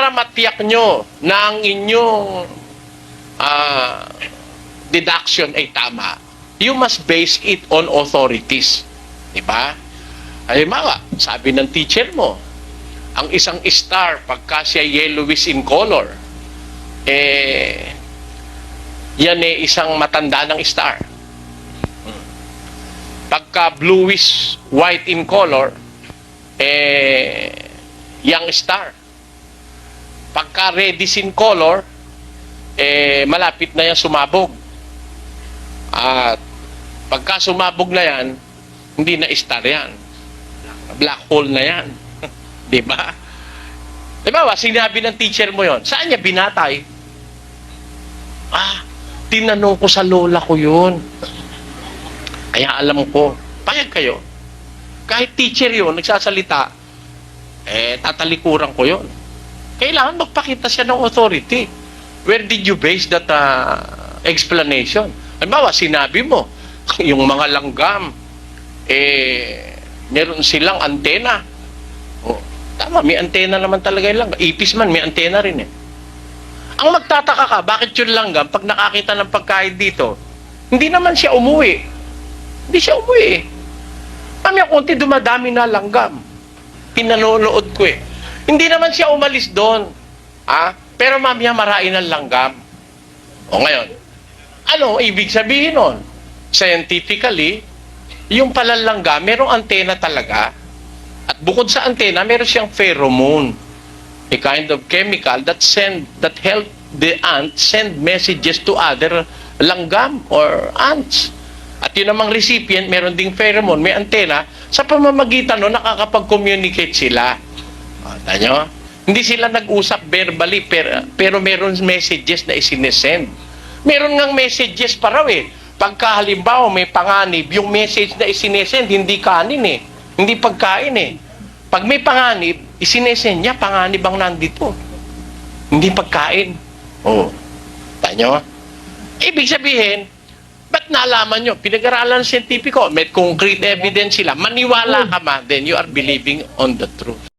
para matiyak nyo na ang inyong ah, deduction ay tama, you must base it on authorities. Di ba? Halimbawa, sabi ng teacher mo, ang isang star, pagka siya yellowish in color, eh, yan eh isang matanda ng star. Pagka bluish white in color, eh, young star. Pagka reddish in color, eh, malapit na yan sumabog. At pagka sumabog na yan, hindi na star yan. Black hole na yan. Di ba? Di ba, sinabi ng teacher mo yon Saan niya binatay? Ah, tinanong ko sa lola ko yun. Kaya alam ko, payag kayo. Kahit teacher yun, nagsasalita, eh, tatalikuran ko yun. Kailangan magpakita siya ng authority. Where did you base that uh, explanation? Halimbawa, sinabi mo, yung mga langgam, eh, meron silang antena. Oh, tama, may antena naman talaga yung langgam. Ipis man, may antena rin eh. Ang magtataka ka, bakit yung langgam, pag nakakita ng pagkain dito, hindi naman siya umuwi. Hindi siya umuwi eh. Mamaya konti dumadami na langgam. Pinanonood ko eh. Hindi naman siya umalis doon. Ah, pero mamaya marain ng langgam. O ngayon, ano ibig sabihin nun? Scientifically, yung palalangga, merong antena talaga. At bukod sa antena, meron siyang pheromone. A kind of chemical that send that help the ant send messages to other langgam or ants. At yun namang recipient, meron ding pheromone, may antena. Sa pamamagitan nun, nakakapag-communicate sila. O, tanyo? Hindi sila nag-usap verbally, pero, pero meron messages na isinesend. Meron ngang messages pa raw eh. Pagka halimbawa may panganib, yung message na isinesend, hindi kanin eh. Hindi pagkain eh. Pag may panganib, isinesend niya, panganib ang nandito. Hindi pagkain. Oo. Tanyo? Ibig sabihin, ba't nalaman nyo? Pinag-aralan ng siyentipiko, may concrete evidence sila. Maniwala ka man, then you are believing on the truth.